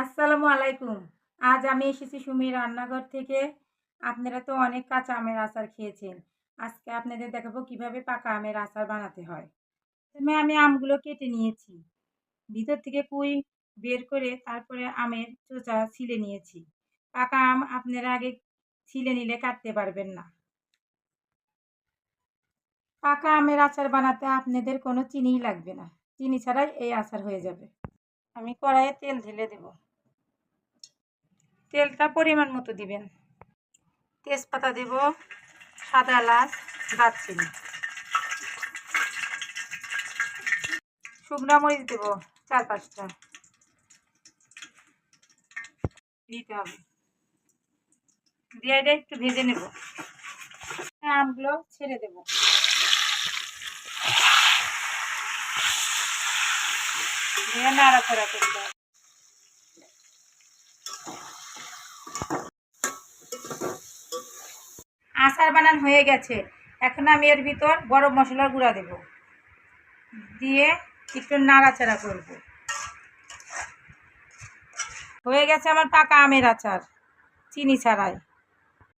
আসসালামু আলাইকুম। আজ আমি এসেছি সুমির রান্নাঘর থেকে। আপনারা তো অনেক কাঁচা আমের আচার খেয়েছেন। আজকে আপনাদের দেখাবো কীভাবে পাকা আমের আচার বানাতে হয়। প্রথমে আমি আমগুলো কেটে নিয়েছি। ভিতর থেকে কুই বের করে তারপরে আমের চোচা ছিলে নিয়েছি। পাকা আম আপনারা আগে ছিলে নিলে কাটতে পারবেন না। পাকা আমের আচার বানাতে আপনাদের কোনো চিনিই লাগবে না। চিনি ছাড়াই এই আচার হয়ে যাবে। আমি কড়াইয়ে তেল ঢেলে দেব। তেলটা পরিমাণ মতো দিবেন। তেজপাতা দেব, সাদা এলাচ, দারচিনি। শুকনো মরিচ দেব, চার পাঁচটা। দিতে হবে। দিয়ে একটু ভেজে নেব। আমগুলো ছেড়ে দেব। দিয়ে নাড়াচাড়া করতে হবে। আচার বানান হয়ে গেছে। এখন আমি এর ভিতর গরম মশলার গুঁড়া দেব। দিয়ে একটু নাড়াচাড়া করব। হয়ে গেছে আমার পাকা আমের আচার, চিনি ছাড়াই।